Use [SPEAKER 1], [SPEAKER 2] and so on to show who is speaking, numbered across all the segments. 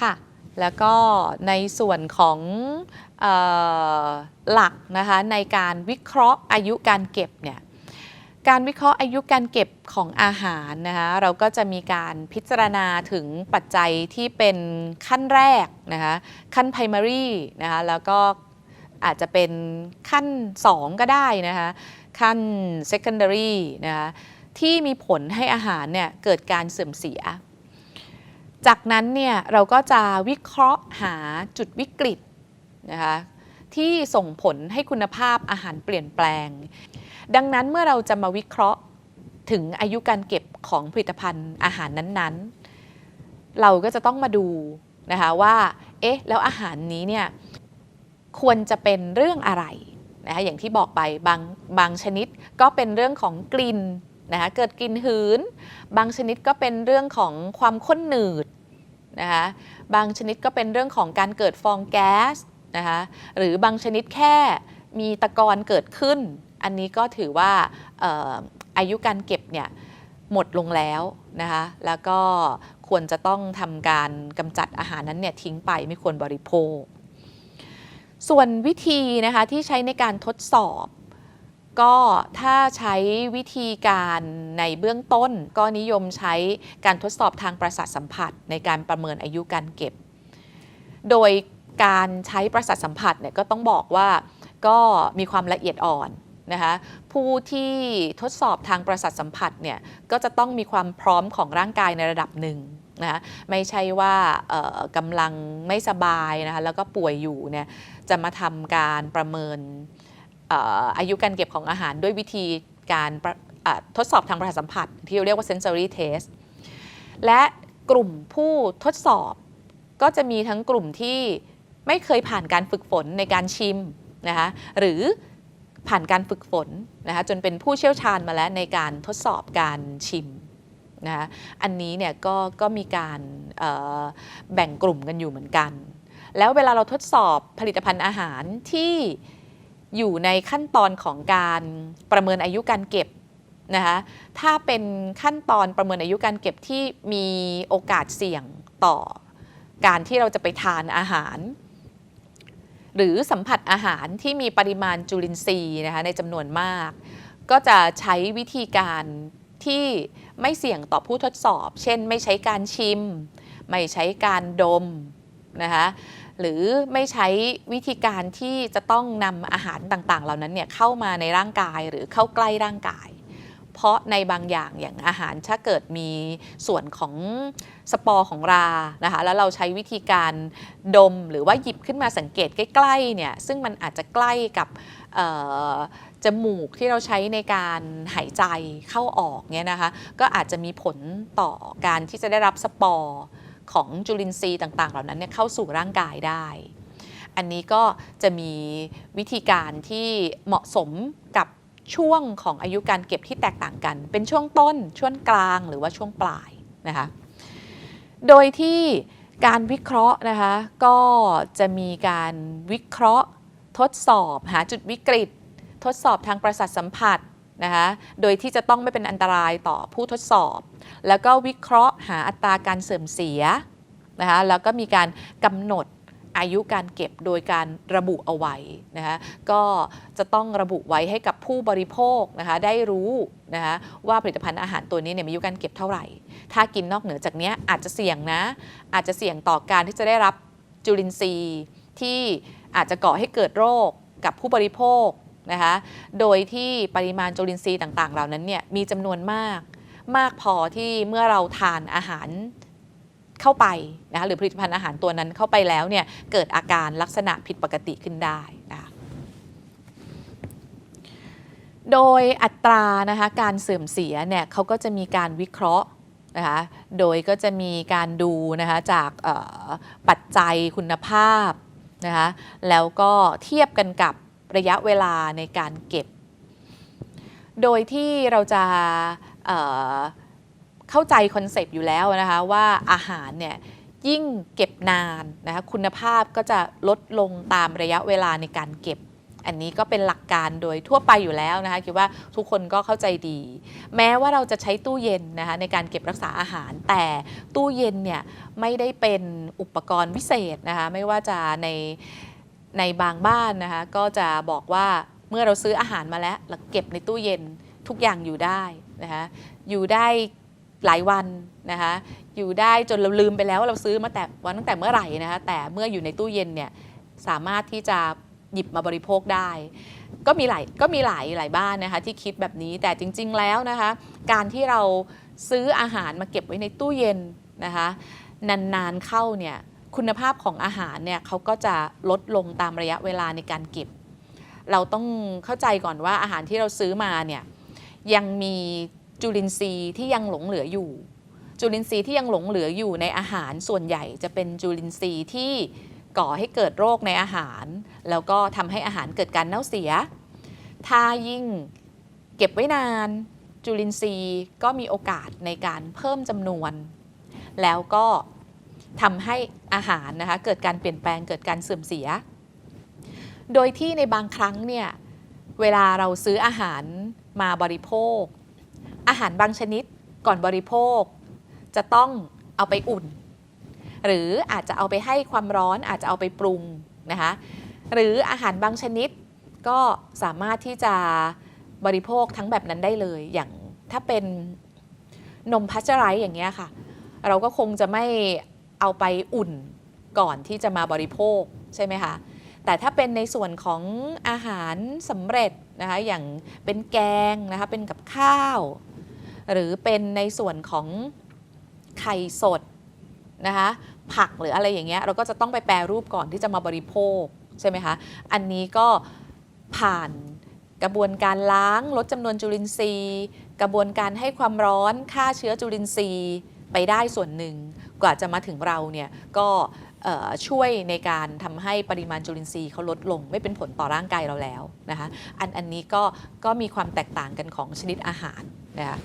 [SPEAKER 1] ค่ะ แล้วก็ในส่วนของออหลักนะคะในการวิเคราะห์อายุการเก็บเนี่ยการวิเคราะห์อายุการเก็บของอาหารนะคะเราก็จะมีการพิจารณาถึงปัจจัยที่เป็นขั้นแรกนะคะขั้น primary นะคะแล้วก็อาจจะเป็นขั้น 2 ก็ได้นะคะขั้น secondary นะคะที่มีผลให้อาหารเนี่ยเกิดการเสื่อมเสีย จากนั้นเนี่ยเราก็จะวิเคราะห์หาจุดวิกฤตนะคะที่ส่งผลให้คุณภาพอาหารเปลี่ยนแปลง ดังนั้นเมื่อเราจะมาวิเคราะห์ถึงอายุการเก็บของผลิตภัณฑ์อาหารนั้นๆ เราก็จะต้องมาดูนะคะว่า เอ๊ะ แล้วอาหารนี้เนี่ยควรจะเป็นเรื่องอะไรนะคะอย่างที่บอกไปบางบางชนิดก็เป็นเรื่องของกลิ่น นะคะเกิดกลิ่นหืน บางชนิดก็เป็นเรื่องของความข้นหนืดนะคะบางชนิดก็เป็นเรื่องของการเกิดฟองแก๊สนะคะหรือบางชนิดแค่มีตะกอนเกิดขึ้น อันนี้ก็ถือว่าเอ่ออายุการเก็บเนี่ยหมดลงแล้วนะคะแล้วก็ควรจะต้องทำการกำจัดอาหารนั้นเนี่ยทิ้งไปไม่ควรบริโภค ส่วนวิธีนะคะที่ใช้ในการทดสอบ ก็ถ้าใช้วิธีการในเบื้องต้น ก็นิยมใช้การทดสอบทางประสาทสัมผัส ในการประเมินอายุการเก็บ โดยการใช้ประสาทสัมผัสเนี่ยก็ต้องบอกว่าก็มีความละเอียดอ่อนนะคะผู้ที่ทดสอบทางประสาทสัมผัสเนี่ยก็จะต้องมีความพร้อมของร่างกายในระดับหนึ่งนะะไม่ใช่ว่ากำลังไม่สบายนะคะแล้วก็ป่วยอยู่เนี่ยจะมาทำการประเมิน อายุการเก็บของอาหารด้วยวิธีการทดสอบทางประสาทสัมผัส ที่เราเรียกว่า sensory test และกลุ่มผู้ทดสอบก็จะมีทั้งกลุ่มที่ไม่เคยผ่านการฝึกฝนในการชิมนะคะหรือผ่านการฝึกฝนนะคะจนเป็นผู้เชี่ยวชาญมาแล้วในการทดสอบการชิมนะคะอันนี้เนี่ยก็ก็มีการแบ่งกลุ่มกันอยู่เหมือนกัน แล้วเวลาเราทดสอบผลิตภัณฑ์อาหารที่ อยู่ในขั้นตอนของการประเมินอายุการเก็บนะคะถ้าเป็นขั้นตอนประเมินอายุการเก็บที่มีโอกาสเสี่ยงต่อ การที่เราจะไปทานอาหาร หรือสัมผัสอาหารที่มีปริมาณจุลินทรีย์นะคะในจำนวนมาก ก็จะใช้วิธีการที่ไม่เสี่ยงต่อผู้ทดสอบ เช่น ไม่ใช้การชิม ไม่ใช้การดมนะคะ หรือไม่ใช้วิธีการที่จะต้องนำอาหารต่างๆ เหล่านั้นเนี่ยเข้ามาในร่างกายหรือเข้าใกล้ร่างกาย เพราะในบางอย่างอย่างอาหารถ้าเกิดมีส่วนของสปอร์ของรานะคะแล้วเราใช้วิธีการดมหรือว่าหยิบขึ้นมาสังเกตใกล้ๆเนี่ยซึ่งมันอาจจะใกล้กับจมูกที่เราใช้ในการหายใจเข้าออกเนี่ยนะคะก็อาจจะมีผลต่อการที่จะได้รับสปอร์ ของจุลินทรีย์ต่าง ๆ เหล่านั้นเนี่ยเข้าสู่ร่างกายได้ อันนี้ก็จะมีวิธีการที่เหมาะสมกับช่วงของอายุการเก็บที่แตกต่างกัน เป็นช่วงต้น ช่วงกลางหรือว่าช่วงปลายนะคะ โดยที่การวิเคราะห์นะคะก็จะมีการวิเคราะห์ทดสอบหาจุดวิกฤต ทดสอบทางประสาทสัมผัส นะคะโดยที่จะต้องไม่เป็นอันตรายต่อผู้ทดสอบ แล้วก็วิเคราะห์หาอัตราการเสื่อมเสียนะคะแล้วก็มีการกำหนดอายุการเก็บโดยการระบุเอาไว้นะคะก็จะต้องระบุไว้ให้กับผู้บริโภคนะคะได้รู้นะคะว่าผลิตภัณฑ์อาหารตัวนี้เนี่ยมีอายุการเก็บเท่าไหร่ ถ้ากินนอกเหนือจากนี้อาจจะเสี่ยงนะอาจจะเสี่ยงต่อการที่จะได้รับจุลินทรีย์ที่อาจจะก่อให้เกิดโรคกับผู้บริโภค นะคะ โดยที่ปริมาณจุลินทรีย์ต่าง ๆ เหล่านั้นเนี่ยมีจำนวนมาก มากพอที่เมื่อเราทานอาหารเข้าไปนะคะหรือผลิตภัณฑ์อาหารตัวนั้นเข้าไปแล้วเนี่ยเกิดอาการลักษณะผิดปกติขึ้นได้นะคะโดยอัตรานะคะการเสื่อมเสียเนี่ยเขาก็จะมีการวิเคราะห์นะคะโดยก็จะมีการดูนะคะจากปัจจัยคุณภาพนะคะแล้วก็เทียบกันกับ ระยะเวลาในการเก็บ โดยที่เราจะเเข้าใจคอนเซปต์อยู่แล้วนะคะว่าอาหารเนี่ยยิ่งเก็บนานนะคะคุณภาพก็จะลดลงตามระยะเวลาในการเก็บ อันนี้ก็เป็นหลักการโดยทั่วไปอยู่แล้วนะคะคิดว่าทุกคนก็เข้าใจดี แม้ว่าเราจะใช้ตู้เย็นนะคะในการเก็บรักษาอาหาร แต่ตู้เย็นเนี่ยไม่ได้เป็นอุปกรณ์วิเศษนะคะไม่ว่าจะใน ในบางบ้านนะคะก็จะบอกว่าเมื่อเราซื้ออาหารมาแล้วเราเก็บในตู้เย็นทุกอย่างอยู่ได้นะคะอยู่ได้หลายวันนะคะอยู่ได้จนเราลืมไปแล้วว่าเราซื้อมาแต่วันตั้งแต่เมื่อไหร่นะคะแต่เมื่ออยู่ในตู้เย็นเนี่ยสามารถที่จะหยิบมาบริโภคได้ ก็มีหลายก็มีหลายหลายบ้านนะคะที่คิดแบบนี้แต่จริง ๆ แล้วนะคะการที่เราซื้ออาหารมาเก็บไว้ในตู้เย็นนะคะนานๆเข้าเนี่ย คุณภาพของอาหารเนี่ยเขาก็จะลดลงตามระยะเวลาในการเก็บ เราต้องเข้าใจก่อนว่าอาหารที่เราซื้อมาเนี่ยยังมีจุลินทรีย์ที่ยังหลงเหลืออยู่ จุลินทรีย์ที่ยังหลงเหลืออยู่ในอาหารส่วนใหญ่จะเป็นจุลินทรีย์ที่ก่อให้เกิดโรคในอาหาร แล้วก็ทำให้อาหารเกิดการเน่าเสีย ถ้ายิ่งเก็บไว้นานจุลินทรีย์ก็มีโอกาสในการเพิ่มจำนวน แล้วก็ ทำให้อาหารนะคะเกิดการเปลี่ยนแปลงเกิดการเสื่อมเสีย โดยที่ในบางครั้งเนี่ยเวลาเราซื้ออาหารมาบริโภค อาหารบางชนิดก่อนบริโภค จะต้องเอาไปอุ่น หรืออาจจะเอาไปให้ความร้อนอาจจะเอาไปปรุงนะคะหรืออาหารบางชนิดก็สามารถที่จะบริโภคทั้งแบบนั้นได้เลย อย่างถ้าเป็นนมพัชไรส์อย่างเงี้ยค่ะ เราก็คงจะไม่ เอาไปอุ่นก่อนที่จะมาบริโภคใช่ไหมคะ แต่ถ้าเป็นในส่วนของอาหารสำเร็จนะคะอย่างเป็นแกงนะคะเป็นกับข้าว หรือเป็นในส่วนของไข่สดนะคะผักหรืออะไรอย่างเงี้ยเราก็จะต้องไปแปรรูปก่อนที่จะมาบริโภคใช่ไหมคะอันนี้ก็ผ่านกระบวนการล้างลดจำนวนจุลินทรีย์ กระบวนการให้ความร้อนฆ่าเชื้อจุลินทรีย์ไปได้ส่วนหนึ่ง กว่าจะมาถึงเราเนี่ยก็ช่วยในการทำให้ปริมาณจุลินทรีย์เขาลดลง ไม่เป็นผลต่อร่างกายเราแล้วนะคะอันอันนี้ก็ก็มีความแตกต่างกันของชนิดอาหารนะคะ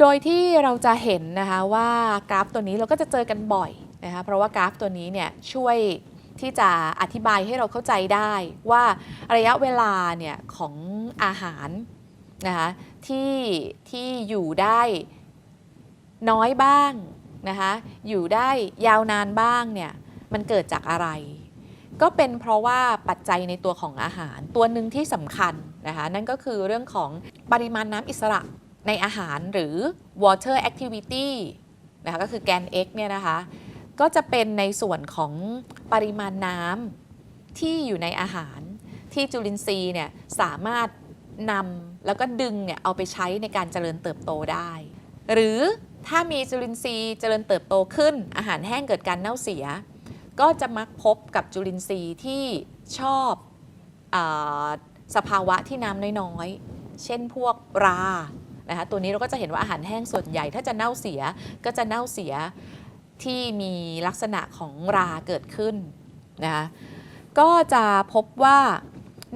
[SPEAKER 1] โดยที่เราจะเห็นนะคะว่ากราฟตัวนี้เราก็จะเจอกันบ่อยนะคะเพราะว่ากราฟตัวนี้เนี่ยช่วยที่จะอธิบายให้เราเข้าใจได้ว่าระยะเวลาเนี่ยของอาหารนะคะที่ที่อยู่ได้ น้อยบ้างนะคะอยู่ได้ยาวนานบ้างเนี่ยมันเกิดจากอะไร ก็เป็นเพราะว่าปัจจัยในตัวของอาหาร ตัวหนึ่งที่สำคัญนะคะนั่นก็คือเรื่องของปริมาณน้ำอิสระในอาหารหรือ water activity นะคะก็คือแกน x เนี่ยนะคะก็จะเป็นในส่วนของปริมาณน้ำที่อยู่ในอาหาร ที่จุลินทรีย์เนี่ยสามารถนำแล้วก็ดึงเนี่ยเอาไปใช้ในการเจริญเติบโตได้ หรือ ถ้ามีจุลินทรีย์เจริญเติบโตขึ้น อาหารแห้งเกิดการเน่าเสีย ก็จะมักพบกับจุลินทรีย์ที่ชอบอสภาวะที่น้ำน้อยๆ เช่นพวกรานะคะตัวนี้เราก็จะเห็นว่าอาหารแห้งส่วนใหญ่ ถ้าจะเน่าเสียก็จะเน่าเสียที่มีลักษณะของราเกิดขึ้นนะคะก็จะพบว่า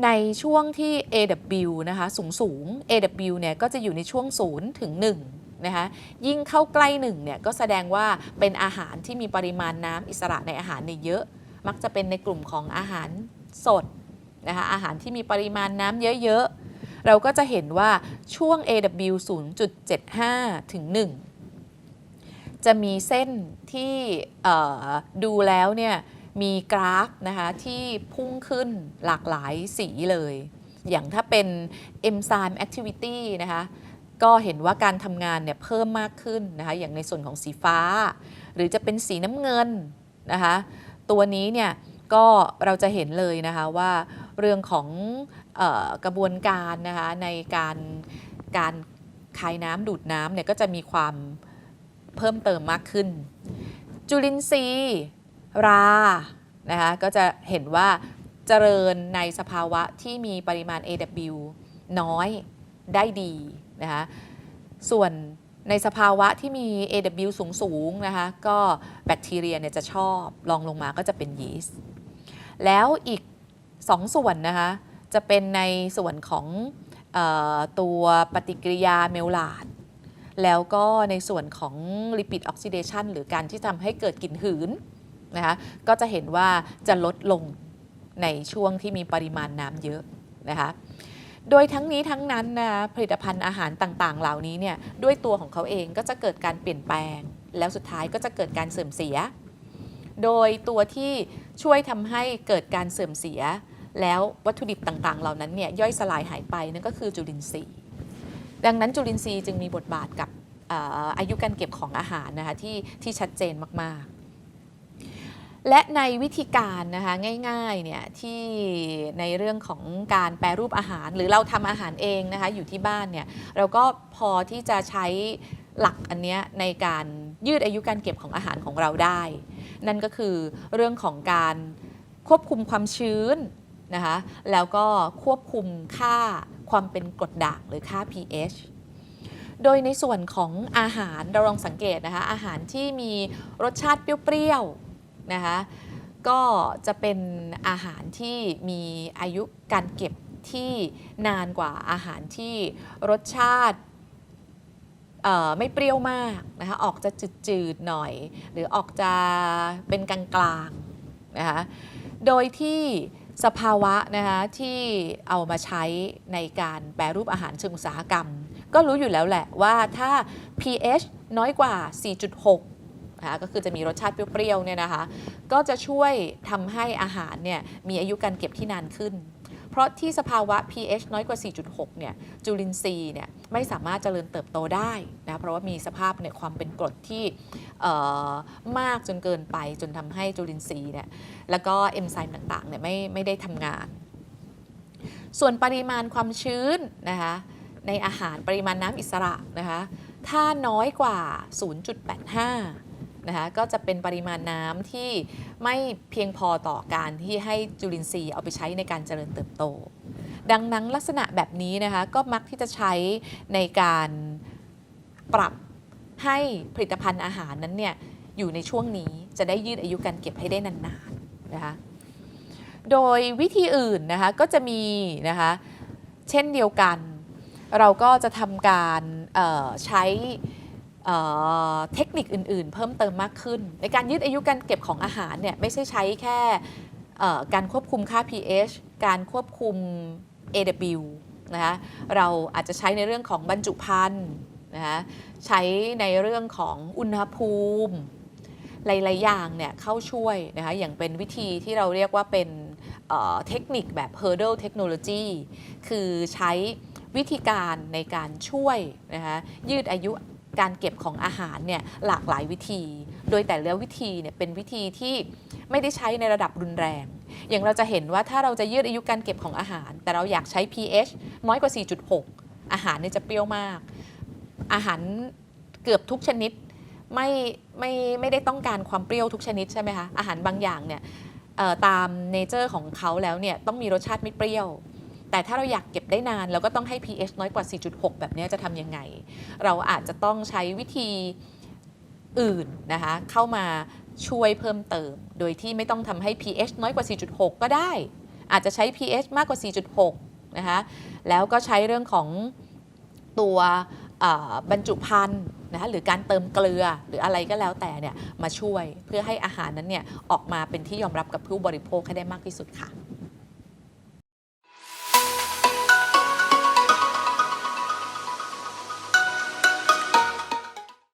[SPEAKER 1] ในช่วงที่ AW นะคะสูงสูง AW เนี่ยก็จะอยู่ในช่วง0ถึง1 นะคะยิ่งเข้าใกล้1เนี่ยก็แสดงว่าเป็นอาหารที่มีปริมาณน้ำอิสระในอาหารเนี่ยเยอะ มักจะเป็นในกลุ่มของอาหารสดนะคะอาหารที่มีปริมาณน้ำเยอะๆ เราก็จะเห็นว่าช่วง AW 0.75 ถึง 1 จะมีเส้นที่ดูแล้วเนี่ยมีกราฟนะคะที่พุ่งขึ้นหลากหลายสีเลย อย่างถ้าเป็น enzyme activity นะคะ ก็เห็นว่าการทำงานเนี่ยเพิ่มมากขึ้นนะคะอย่างในส่วนของสีฟ้า หรือจะเป็นสีน้ำเงินนะคะตัวนี้เนี่ยก็เราจะเห็นเลยนะคะว่าเรื่องของออกระบวนการนะคะในการการคายน้ำดูดน้ำเนี่ยก็จะมีความเพิ่มเติมมากขึ้น จุลินทรีย์ รานะคะก็จะเห็นว่าเจริญในสภาวะที่มีปริมาณ AW น้อยได้ดี นะคะส่วนในสภาวะที่มี AW สูงสูงนะคะก็แบคทีเรียเนี่ยจะชอบลองลงมาก็จะเป็นยีสต์แล้วอีก2ส่วนนะคะจะเป็นในส่วนของออตัวปฏิกิริยาเมลลาดแล้วก็ในส่วนของลิปิดออกซิเดชันหรือการที่ทำให้เกิดกลิ่นหืนนะคะก็จะเห็นว่าจะลดลงในช่วงที่มีปริมาณน้ำเยอะนะคะ โดยทั้งนี้ทั้งนั้นนะผลิตภัณฑ์อาหารต่างๆ เหล่านี้เนี่ยด้วยตัวของเขาเองก็จะเกิดการเปลี่ยนแปลง แล้วสุดท้ายก็จะเกิดการเสื่อมเสีย โดยตัวที่ช่วยทำให้เกิดการเสื่อมเสีย แล้ววัตถุดิบต่างๆ เหล่านั้นเนี่ยย่อยสลายหายไปนั่นก็คือจุลินทรีย์ ดังนั้นจุลินทรีย์จึงมีบทบาทกับเอ่ออายุการเก็บของอาหารนะคะที่ที่ชัดเจนมากๆ และในวิธีการนะคะง่ายๆเนี่ยที่ในเรื่องของการแปรรูปอาหาร หรือเราทำอาหารเองนะคะอยู่ที่บ้านเนี่ยเราก็พอที่จะใช้หลักอันเนี้ยในการยืดอายุการเก็บของอาหารของเราได้ นั่นก็คือเรื่องของการควบคุมความชื้นนะคะแล้วก็ควบคุมค่าความเป็นกรดด่างหรือค่า pH โดยในส่วนของอาหารเราลองสังเกตนะคะอาหารที่มีรสชาติเปรี้ยวๆ นะคะก็จะเป็นอาหารที่มีอายุการเก็บที่นานกว่าอาหารที่รสชาติไม่เปรี้ยวมากนะคะออกจะจืดๆหน่อย หรือออกจะเป็นกลางๆนะคะโดยที่สภาวะนะคะที่เอามาใช้ในการแปรรูปอาหารเชิงอุตสาหกรรม ก็รู้อยู่แล้วแหละว่าถ้า pH น้อยกว่า 4.6 นะคะก็คือจะมีรสชาติเปรี้ยวๆเนี่ยนะคะ ก็จะช่วยทำให้อาหารเนี่ยมีอายุการเก็บที่นานขึ้น เพราะที่สภาวะ pH น้อยกว่า 4.6 เนี่ยจุลินทรีย์เนี่ยไม่สามารถเจริญเติบโตได้นะเพราะว่ามีสภาพเนี่ยความเป็นกรดที่มากจนเกินไปจนทำให้จุลินทรีย์เนี่ยแล้วก็เอนไซม์ต่างๆเนี่ยไม่ไม่ได้ทำงาน ส่วนปริมาณความชื้นนะคะในอาหารปริมาณน้ำอิสระนะคะถ้าน้อยกว่า 0.85 นะคะก็จะเป็นปริมาณน้ำที่ไม่เพียงพอต่อการที่ให้จุลินทรีย์เอาไปใช้ในการเจริญเติบโต ดังนั้นลักษณะแบบนี้นะคะก็มักที่จะใช้ในการปรับให้ผลิตภัณฑ์อาหารนั้นเนี่ยอยู่ในช่วงนี้จะได้ยืดอายุการเก็บให้ได้นานๆนะคะโดยวิธีอื่นนะคะก็จะมีนะคะเช่นเดียวกัน เราก็จะทำการใช้ เทคนิคอื่นๆ เพิ่มเติมมากขึ้น ในการยืดอายุการเก็บของอาหารเนี่ยไม่ใช่ใช้แค่การควบคุมค่า pH การควบคุม AW นะคะเราอาจจะใช้ในเรื่องของบรรจุภัณฑ์นะคะใช้ในเรื่องของอุณหภูมิ หลาย ๆ อย่างเนี่ยเข้าช่วยนะคะอย่างเป็นวิธีที่เราเรียกว่าเป็นเเทคนิคแบบ hurdle technology คือใช้วิธีการในการช่วยนะคะยืดอายุ การเก็บของอาหารเนี่ยหลากหลายวิธี โดยแต่ละวิธีเนี่ยเป็นวิธีที่ไม่ได้ใช้ในระดับรุนแรง อย่างเราจะเห็นว่าถ้าเราจะยืดอายุการเก็บของอาหาร แต่เราอยากใช้ pH น้อยกว่า 4.6 อาหารเนี่ยจะเปรี้ยวมาก อาหารเกือบทุกชนิดไม่ไม่ไม่ได้ต้องการความเปรี้ยวทุกชนิดใช่ไหมคะอาหารบางอย่างเนี่ยตามเนเจอร์ของเขาแล้วเนี่ยต้องมีรสชาติไม่เปรี้ยว แต่ถ้าเราอยากเก็บได้นานเราก็ต้องให้ pH น้อยกว่า 4.6 แบบนี้จะทำยังไง เราอาจจะต้องใช้วิธีอื่นนะคะเข้ามาช่วยเพิ่มเติม โดยที่ไม่ต้องทำให้ pH น้อยกว่า 4.6 ก็ได้ อาจจะใช้ pH มากกว่า 4.6 นะคะแล้วก็ใช้เรื่องของตัวบรรจุภัณฑ์นะคะหรือการเติมเกลือหรืออะไรก็แล้วแต่เนี่ยมาช่วยเพื่อให้อาหารนั้นเนี่ยออกมาเป็นที่ยอมรับกับผู้บริโภคให้ได้มากที่สุดค่ะ